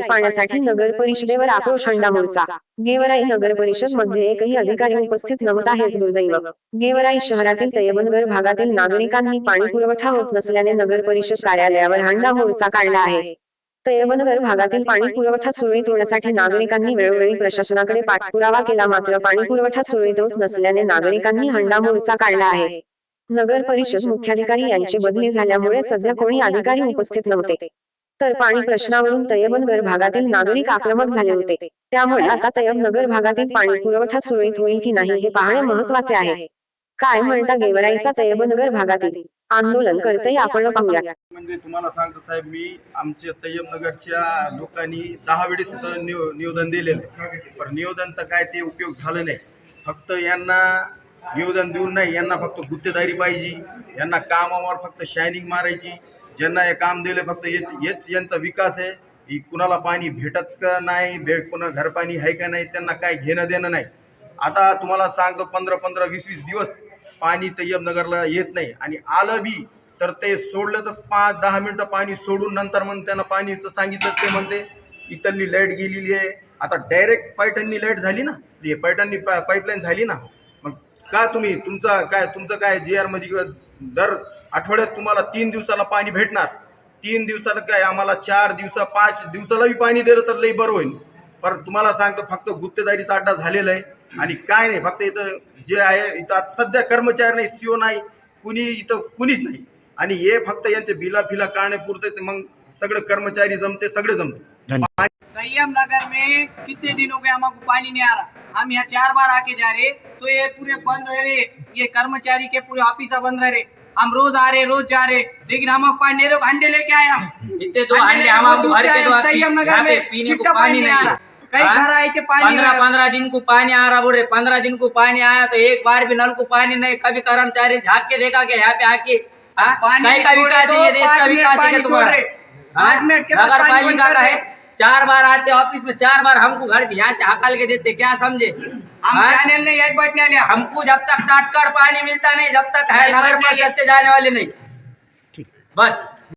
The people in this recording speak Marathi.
पाण्यासाठी नगर परिषदेवर आक्रोश हंडा मोर्चा. गेवराई नगर परिषदमध्ये एकही अधिकारी उपस्थित नव्हता हेच दुर्दैव. गेवराई शहरातील तयबनगर भागातील नागरिकांनी पाणी पुरवठा होत नसल्याने नगर परिषद कार्यालयावर हंडा मोर्चा काढला आहे. तयबनगर भागातील पाणी पुरवठा सुरळीत होण्यासाठी नागरिकांनी वेळोवेळी प्रशासनाकडे पाठपुरावा केला मात्र पाणी पुरवठा सुरळीत होत नसल्याने नागरिकांनी हंडा मोर्चा काढला आहे. नगर परिषद मुख्याधिकारी यांची बदली झाल्यामुळे सध्या कोणी अधिकारी उपस्थित नव्हते तर पाणी प्रश्नावरून तयबनगर भागातील नागरिक आक्रमक झाले होते. त्यामुळे आता तयबनगर भागातील पाणी पुरवठा सुरळीत होईल की नाही हे पाहणे महत्त्वाचे आहे. काय म्हणता गेवराईचा तयबनगर भागातील आंदोलन करते आपण पाहूया. म्हणजे तुम्हाला सांगतो साहेब मी आमच्या तय्यबनगरच्या लोकांनी दहा वेळेस निवेदन दिलेलं पण निवेदनचा काय ते उपयोग झाला नाही. फक्त यांना निवेदन देऊन नाही यांना फक्त गुत्तेदारी पाहिजे. यांना कामावर फक्त शायनिंग मारायची. ज्यांना हे काम दिले फक्त हेच हेच यांचा विकास आहे. की कुणाला पाणी भेटत का नाही भेट कुणा घरपाणी आहे का नाही त्यांना काय घेणं देणं नाही. आता तुम्हाला सांगतो पंधरा पंधरा वीस वीस दिवस पाणी तय्यबनगरला येत नाही. आणि आलं बी तर ते सोडलं तर पाच दहा मिनटं पाणी सोडून नंतर मग त्यांना पाणीचं सांगितलं ते म्हणते इथली लाइट गेलेली आहे. आता डायरेक्ट पैठणनी लाइट झाली ना पैठणनी पा पाईपलाईन झाली ना मग का तुम्ही तुमचा काय तुमचं काय जी आरमध्ये किंवा दर आठवड्यात तुम्हाला तीन दिवसाला पाणी भेटणार. तीन दिवसाला काय आम्हाला चार दिवसा पाच दिवसालाही पाणी दिलं तर लई बरं होईल. पर तुम्हाला सांगतो फक्त गुत्तेदारीचा अड्डा झालेला आहे. आणि काय नाही फक्त इथं जे आहे इथं आता सध्या कर्मचारी नाही सीओ नाही कुणी इथं कुणीच नाही. आणि हे फक्त यांचे बिला फिला काढण्यापुरते ते मग सगळे कर्मचारी जमते सगळे जमते. तैयम नगर में कितने दिन हो गए हमको पानी नहीं आ रहा। हम यहाँ चार बार आके जा रहे तो ये पूरे बंद रह रहे ये कर्मचारी के पूरे ऑफ़िस बंद रह रहे। हम रोज आ रहे रोज जा रहे लेकिन हमको पानी नहीं दो घंटे लेके आए हम। इतने दो अंडे अंडे हम के हम तैयम नगर में पीने को पानी नहीं आ रहा। कई हाँ? घर आए से पानी पंद्रह पंद्रह दिन को पानी आ रहा बोल रहे पंद्रह दिन को पानी आया तो एक बार भी नल को पानी नहीं कभी कर्मचारी झाक के देखा कि यहाँ पे आके हाँ? पानी कहीं का विकास है देश का मिनट विकास है तुम्हारा। हाँ? के नगर पालिका का है। चार बार आते ऑफिस में चार बार हमको घर से यहाँ से हकाल के देते क्या समझे? हम? जाने नहीं बैठने लिया हमको जब तक टाटकर पानी मिलता नहीं जब तक है नगर परिषद से जाने वाले नहीं। बस।